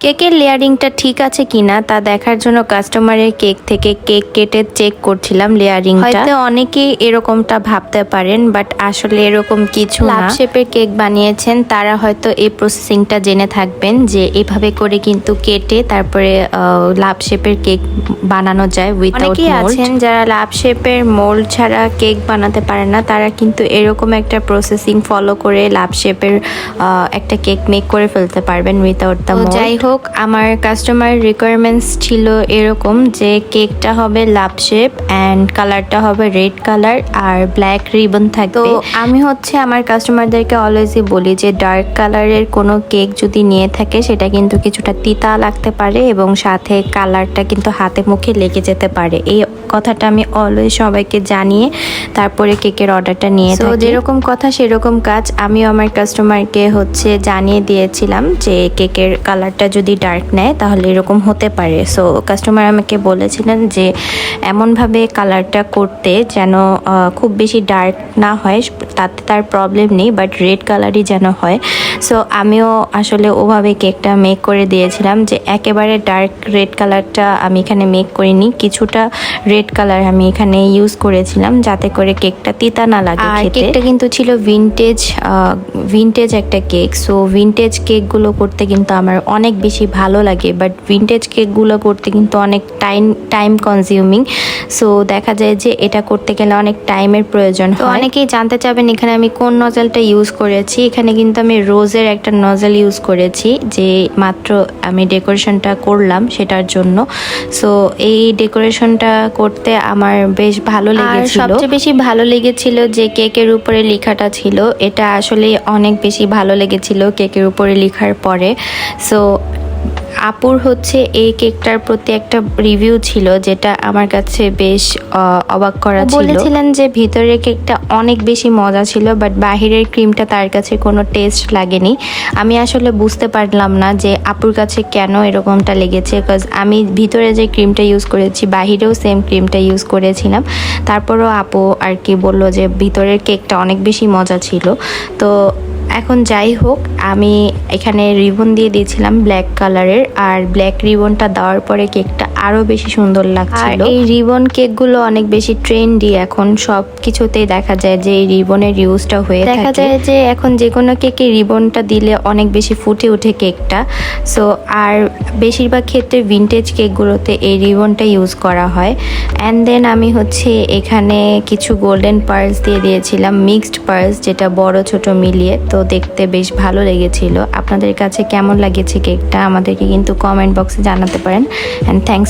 কেকের লেয়ারিংটা ঠিক আছে কিনা তা দেখার জন্য কাস্টমারের কেক থেকে কেক কেটে চেক করছিলাম লেয়ারিং হয়তো অনেকেই এরকমটা ভাবতে পারেন বাট আসলে এরকম কিছু লাভ শেপের কেক বানিয়েছেন তারা হয়তো এই প্রসেসিংটা জেনে থাকবেন যে এভাবে করে কিন্তু কেটে তারপরে লাভ শেপের কেক বানানো যায় উইথাউট অনেকেই আছেন যারা লাভ শেপের মোল্ড ছাড়া কেক বানাতে পারে না তারা কিন্তু এরকম একটা প্রসেসিং ফলো করে লাভ শেপের একটা কেক মেক করে ফেলতে পারবেন উইথাউট দ্য যাই হোক আমার কাস্টমার রিকোয়ারমেন্টস ছিল এরকম যে কেকটা হবে লাভ শেপ অ্যান্ড কালারটা হবে রেড কালার আর ব্ল্যাক রিবন থাকবে। তো আমি হচ্ছে আমার কাস্টমারদেরকে অলওয়েজই বলি যে ডার্ক কালারের কোনো কেক যদি নিয়ে থাকে সেটা কিন্তু কিছুটা তিতা লাগতে পারে এবং সাথে কালারটা কিন্তু হাতে মুখে লেগে যেতে পারে। এই কথাটা আমি অলওয়েজ সবাইকে জানিয়ে তারপরে কেকের অর্ডারটা নিয়ে তো যেরকম কথা সেরকম কাজ আমিও আমার কাস্টমারকে হচ্ছে জানিয়ে দিয়েছিলাম যে কেকের কালারটা যদি ডার্ক নেয় তাহলে এরকম হতে পারে। সো কাস্টমার আমাকে বলেছিলেন যে এমনভাবে কালারটা করতে যেন খুব বেশি ডার্ক না হয় তাতে তার প্রবলেম নেই বাট রেড কালারই যেন হয়। সো আমিও আসলে ওভাবে কেকটা মেক করে দিয়েছিলাম যে একেবারে ডার্ক রেড কালারটা আমি এখানে মেক করিনি কিছুটা রেড কালার আমি এখানে ইউজ করেছিলাম যাতে করে কেকটা তিতা না লাগে আর কেকটা কিন্তু ছিল ভিনটেজ ভিনটেজ একটা কেক সো ভিনটেজ কেকগুলো করতে কিন্তু আমার অনেক বেশি ভালো লাগে বাট ভিনটেজ কেকগুলো করতে কিন্তু অনেক টাইম টাইম কনজিউমিং সো দেখা যায় যে এটা করতে গেলে অনেক টাইমের প্রয়োজন তো অনেকেই জানতে চাবেন এখানে আমি কোন নজলটা ইউজ করেছি। এখানে কিন্তু আমি রোজের একটা নজল ইউজ করেছি যে মাত্র আমি ডেকোরেশনটা করলাম সেটার জন্য। সো এই ডেকোরেশনটা করতে আমার বেশ ভালো লেগেছিল। সবচেয়ে বেশি ভালো লেগেছিল যে কেকের উপরে লেখাটা ছিল এটা আসলে অনেক বেশি ভালো লেগেছিল কেকের উপরে লেখার পরে। সো আপুর হচ্ছে এই কেকটার প্রতি একটা রিভিউ ছিল, যেটা আমার কাছে বেশ অবাক করা ছিল। বলেছিলেন যে ভিতরের কেকটা অনেক বেশি মজা ছিল বাট বাহিরের ক্রিমটা তার কাছে কোনো টেস্ট লাগেনি। আমি আসলে বুঝতে পারলাম না যে আপুর কাছে কেন এরকমটা লেগেছে বিকজ আমি ভিতরে যে ক্রিমটা ইউজ করেছি, বাহিরেও সেম ক্রিমটা ইউজ করেছিলাম। তারপরও আপু আর কি বলল যে ভিতরের কেকটা অনেক বেশি মজা ছিল। তো এখন যাই হোক, আমি এখানে রিবন দিয়ে দিয়েছিলাম ব্ল্যাক কালারের আর ব্ল্যাক রিবনটা দেওয়ার পরে কেকটা আরও বেশি সুন্দর লাগছিল। এই রিবন কেকগুলো অনেক বেশি ট্রেন্ডি এখন। সব কিছুতেই দেখা যায় যে এই রিবনের ইউজটা হয়ে দেখা দেখা যায় যে এখন যে কোনো কেকে রিবনটা দিলে অনেক বেশি ফুটে ওঠে কেকটা সো আর বেশিরভাগ ক্ষেত্রে ভিনটেজ কেকগুলোতে এই রিবনটা ইউজ করা হয়। অ্যান্ড দেন আমি হচ্ছে এখানে কিছু গোল্ডেন পার্লস দিয়ে দিয়েছিলাম মিক্সড পার্লস যেটা বড় ছোট মিলিয়ে। তো দেখতে বেশ ভালো লেগেছিল। আপনাদের কাছে কেমন লাগেছে কেকটা আমাদেরকে কিন্তু কমেন্ট বক্সে জানাতে পারেন। And thanks